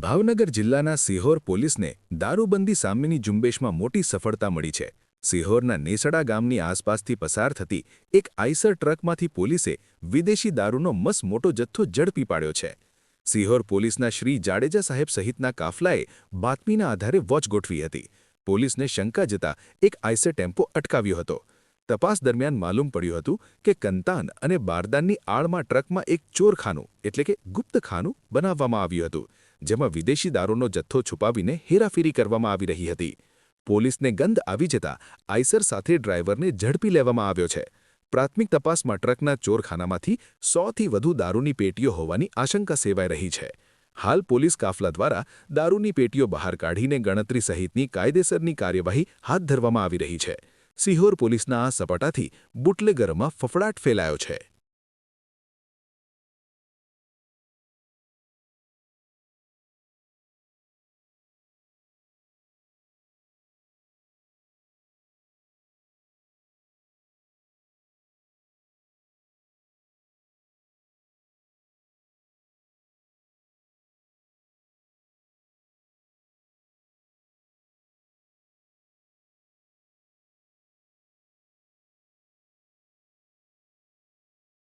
ભાવનગર જિલ્લાના સિહોર પોલીસને દારૂબંધી સામેની ઝુંબેશમાં મોટી સફળતા મળી છે. સિહોરના નેસડા ગામની આસપાસથી પસાર થતી એક આઈસર ટ્રકમાંથી પોલીસે વિદેશી દારૂનો મસ મોટો જથ્થો ઝડપી પાડ્યો છે. સિહોર પોલીસના શ્રી જાડેજા સાહેબ સહિતના કાફલાએ બાતમીના આધારે વોચ ગોઠવી હતી. પોલીસને શંકા જતા એક આઈસર ટેમ્પો અટકાવ્યો હતો. તપાસ દરમિયાન માલુમ પડ્યું હતું કે કંતાન અને બારદાનની આળમાં ટ્રકમાં એક ચોરખાનું, એટલે કે ગુપ્તખાનું, બનાવવામાં આવ્યું હતું, જેમાં વિદેશી દારૂનો જથ્થો છુપાવીને હેરાફેરી કરવામાં આવી રહી હતી. પોલીસને ગંધ આવી જતા આઈસર સાથે ડ્રાઈવરને ઝડપી લેવામાં આવ્યો છે. પ્રાથમિક તપાસમાં ટ્રકના ચોરખાનામાંથી સોથી વધુ દારૂની પેટીઓ હોવાની આશંકા સેવાઈ રહી છે. હાલ પોલીસ કાફલા દ્વારા દારૂની પેટીઓ બહાર કાઢીને ગણતરી સહિતની કાયદેસરની કાર્યવાહી હાથ ધરવામાં આવી રહી છે. સિહોર પોલીસના આ સપાટાથી બુટલેગરમાં ફફડાટ ફેલાયો છે.